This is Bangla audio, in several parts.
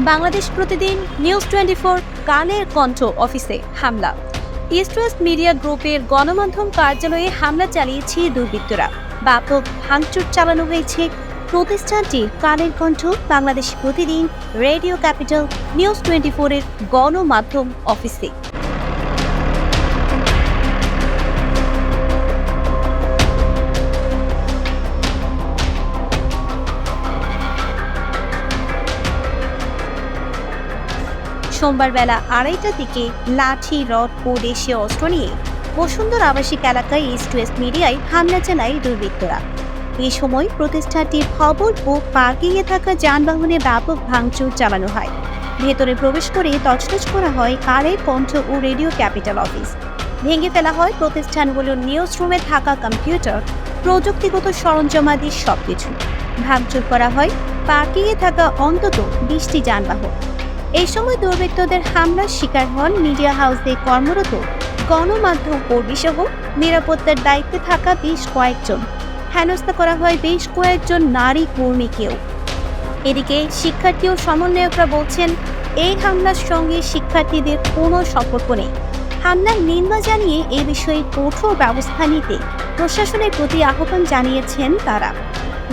বাংলাদেশ প্রতিদিন নিউজ টোয়েন্টি ফোর কানের কণ্ঠ অফিসে হামলা। ইস্ট ওয়েস্ট মিডিয়া গ্রুপের গণমাধ্যম কার্যালয়ে হামলা চালিয়েছে দুর্বৃত্তরা। ব্যাপক ভাঙচুর চালানো হয়েছে প্রতিষ্ঠানটি কানের কণ্ঠ। বাংলাদেশ প্রতিদিন রেডিও ক্যাপিটাল নিউজ টোয়েন্টি ফোরের গণমাধ্যম অফিসে। সোমবার বেলা আড়াইটার দিকে লাঠি, রড ও দেশীয় অস্ত্র নিয়ে বসুন্ধর আবাসিক এলাকায় ইস্ট ওয়েস্ট মিডিয়ায় হামলা চালায় দুর্বৃত্তরা। এ সময় প্রতিষ্ঠানটির খবর ও পার্কিংয়ে থাকা যানবাহনে ব্যাপক ভাঙচুর চালানো হয়। ভেতরে প্রবেশ করে তছনছ করা হয় কারের কণ্ঠ ও রেডিও ক্যাপিটাল অফিস। ভেঙে ফেলা হয় প্রতিষ্ঠানগুলোর নিউজ রুমে থাকা কম্পিউটার, প্রযুক্তিগত সরঞ্জামাদি সবকিছু। ভাঙচুর করা হয়, পার্কিংয়ে থাকা অন্তত বিশটি যানবাহন। এই সময় দুর্বৃত্তদের হামলার শিকার হন মিডিয়া হাউসে কর্মরত গণমাধ্যম কর্মীসহ নিরাপত্তার দায়িত্বে থাকা বেশ কয়েকজন। হেনস্থা করা হয় বেশ কয়েকজন নারী কর্মীকেও। এদিকে শিক্ষার্থী ও সমন্বয়করা বলছেন, এই হামলার সঙ্গে শিক্ষার্থীদের কোনো সম্পর্ক নেই। হামলার নিন্দা জানিয়ে এ বিষয়ে কঠোর ব্যবস্থা নিতে প্রশাসনের প্রতি আহ্বান জানিয়েছেন তারা।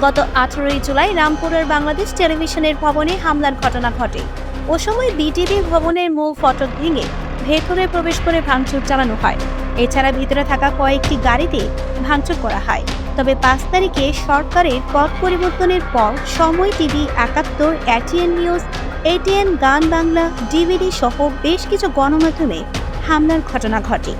গত আঠারোই জুলাই রামপুরের বাংলাদেশ টেলিভিশনের ভবনে হামলার ঘটনা ঘটে। ও সময় বিটিভি ভবনের মূল ফটক ভেঙে ভেতরে প্রবেশ করে ভাঙচুর চালানো হয়। এছাড়া ভিতরে থাকা কয়েকটি গাড়িতে ভাঙচুর করা হয়। তবে পাঁচ তারিখে সরকারের পথ পরিবর্তনের পর সময় টিভি একাত্তর এটিএন নিউজ এটিএন গান বাংলা ডিভিডি সহ বেশ কিছু গণমাধ্যমে হামলার ঘটনা ঘটে।